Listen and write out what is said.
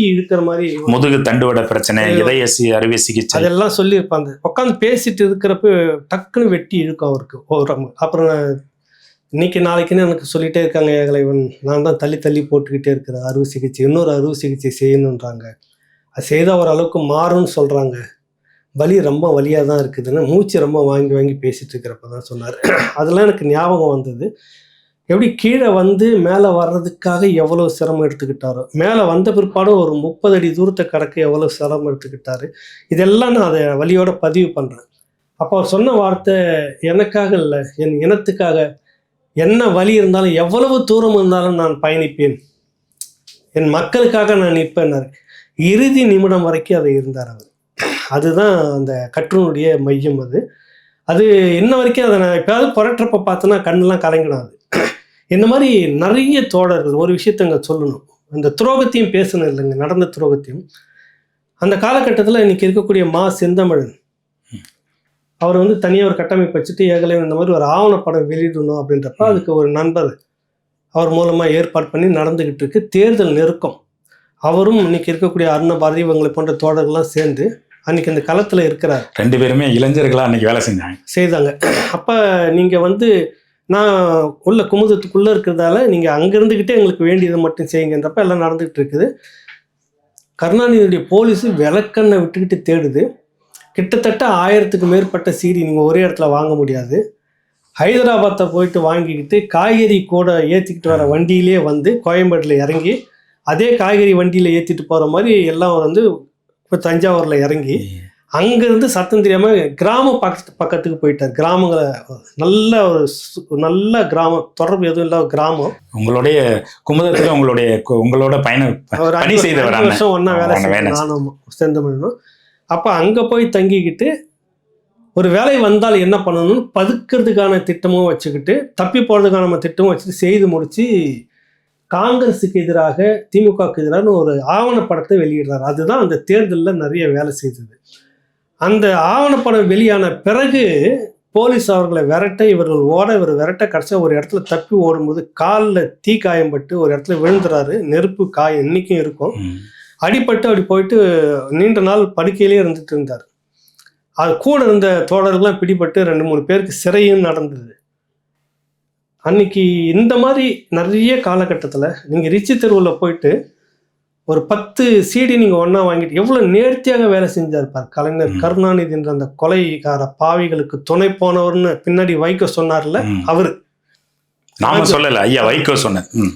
வெட்டி இழுக்கிற மாதிரி முதுகு தண்டுவட பிரச்சனை இதய அறுவை சிகிச்சை. அதெல்லாம் சொல்லியிருப்பாங்க. உட்காந்து பேசிட்டு இருக்கிறப்ப டக்குன்னு வெட்டி இழுக்கும் அவருக்கு ஒரு அப்புறம் இன்னைக்கு நாளைக்குன்னு எனக்கு சொல்லிட்டே இருக்காங்க ஏகலைவன் நான் தான் தள்ளி தள்ளி போட்டுக்கிட்டே இருக்கிறேன் அறுவை சிகிச்சை இன்னொரு அறுவை சிகிச்சை செய்யணுன்றாங்க. அது செய்தால் ஓரளவுக்கு மாறும்னு சொல்கிறாங்க வலி ரொம்ப வலியாக தான் இருக்குதுன்னு மூச்சு ரொம்ப வாங்கி வாங்கி பேசிட்டு இருக்கிறப்ப தான் சொன்னார். அதெல்லாம் எனக்கு ஞாபகம் வந்தது. எப்படி கீழே வந்து மேலே வர்றதுக்காக எவ்வளோ சிரமம் எடுத்துக்கிட்டாரோ? மேலே வந்த பிற்பாடும் ஒரு முப்பது அடி தூரத்தை கடக்க எவ்வளோ சிரமம் எடுத்துக்கிட்டாரு? இதெல்லாம் நான் அதை வழியோட பதிவு பண்ணுறேன் அப்போ அவர் சொன்ன வார்த்தை எனக்காக இல்லை என் இனத்துக்காக. என்ன வழி இருந்தாலும் எவ்வளவு தூரம் இருந்தாலும் நான் பயணிப்பேன். என் மக்களுக்காக நான் நிற்பேன். இறுதி நிமிடம் வரைக்கும் அதை இருந்தார் அவர். அதுதான் அந்த கற்றனுடைய மையம் அது. அது இன்ன வரைக்கும் அதை நான் எப்பயாவது புரட்டுறப்ப பார்த்தோன்னா கண்ணெலாம் கலங்கிடும் அது. இந்த மாதிரி நிறைய தோழர்கள் ஒரு விஷயத்த இங்கே சொல்லணும். இந்த துரோகத்தையும் பேசணும் இல்லைங்க நடந்த துரோகத்தையும். அந்த காலகட்டத்தில் இன்னைக்கு இருக்கக்கூடிய மா செந்தமிழன். அவர் வந்து தனியாக ஒரு கட்டமைப்பு வச்சுட்டு ஏகலை இந்த மாதிரி ஒரு ஆவணப்படம் வெளியிடணும் அப்படின்றப்ப அதுக்கு ஒரு நண்பர் அவர் மூலமாக ஏற்பாடு பண்ணி நடந்துக்கிட்டு இருக்கு. தேர்தல் நெருக்கம். அவரும் இன்னைக்கு இருக்கக்கூடிய அருண பாரதி இவங்களை போன்ற தோழர்கள்லாம் சேர்ந்து அன்னைக்கு இந்த களத்தில் இருக்கிறார். ரெண்டு பேருமே இளைஞர்களா அன்னைக்கு வேலை செஞ்சாங்க. செய்தாங்க. அப்போ நீங்கள் வந்து நான் உள்ள குமுதத்துக்குள்ளே இருக்கிறதால நீங்கள் அங்கே இருந்துக்கிட்டே எங்களுக்கு வேண்டியதை மட்டும் செய்யுங்கன்றப்ப எல்லாம் நடந்துகிட்டு இருக்குது. கருணாநிதியுடைய போலீஸு விளக்கண்ணை விட்டுக்கிட்டு தேடுது. கிட்டத்தட்ட ஆயிரத்துக்கு மேற்பட்ட சீடி நீங்கள் ஒரே இடத்துல வாங்க முடியாது. ஹைதராபாத்தை போயிட்டு வாங்கிக்கிட்டு காய்கறி கூட ஏற்றிக்கிட்டு வர வண்டியிலே வந்து கோயம்பேட்டில் இறங்கி அதே காய்கறி வண்டியில் ஏற்றிட்டு போகிற மாதிரி எல்லாம் வந்து இப்போ தஞ்சாவூரில் இறங்கி அங்கேருந்து சத்தம் தெரியாமல் கிராம பக்கத்து பக்கத்துக்கு போயிட்டார். கிராமங்களை நல்ல ஒரு நல்ல கிராமம். தொடர்பு எதுவும் இல்லாத கிராமம். உங்களுடைய குமுதத்துல உங்களுடைய உங்களோட பயணம் பணி செய்தவர். வருஷம் ஒன்றா வேலை நானும் செந்தமிழனும். அப்போ அங்கே போய் தங்கிக்கிட்டு ஒரு வேலை வந்தால் என்ன பண்ணணும்னு பதுக்கிறதுக்கான திட்டமும் வச்சுக்கிட்டு தப்பி போகிறதுக்கான நம்ம திட்டமும் வச்சுட்டு செய்து முடிச்சு காங்கிரஸுக்கு எதிராக திமுகவுக்கு எதிரான ஒரு ஆவணப்படத்தை வெளியிடுறாரு. அதுதான் அந்த தேர்தலில் நிறைய வேலை செய்தது. அந்த ஆவணப்படம் வெளியான பிறகு போலீஸ் அவர்களை விரட்ட இவர்கள் ஓட இவர் விரட்ட கடைசியாக ஒரு இடத்துல தப்பி ஓடும்போது காலில் தீ காயம்பட்டு ஒரு இடத்துல விழுந்துறாரு. நெருப்பு காயம் இன்னைக்கும் இருக்கும். ம். அடிபட்டு அப்படி போயிட்டு நீண்ட நாள் படுக்கையிலே இருந்துட்டு இருந்தார். அது கூட இருந்த தோழர்கள்லாம் பிடிபட்டு ரெண்டு மூணு பேருக்கு சிறையும் நடந்தது. அன்னைக்கு இந்த மாதிரி நிறைய காலகட்டத்தில் நீங்கள் ரிச்சி தெருவில் போயிட்டு ஒரு பத்து சீடி நீங்கள் ஒன்றா வாங்கிட்டு எவ்வளோ நேர்த்தியாக வேலை செஞ்சார் பார் கலைஞர். கருணாநிதின்ற அந்த கொலைகார பாவிகளுக்கு துணை போனவர்னு பின்னாடி வைக்க சொன்னார்ல. அவர் நாம சொல்லல ஐயா வைகோ சொன்னது ம்.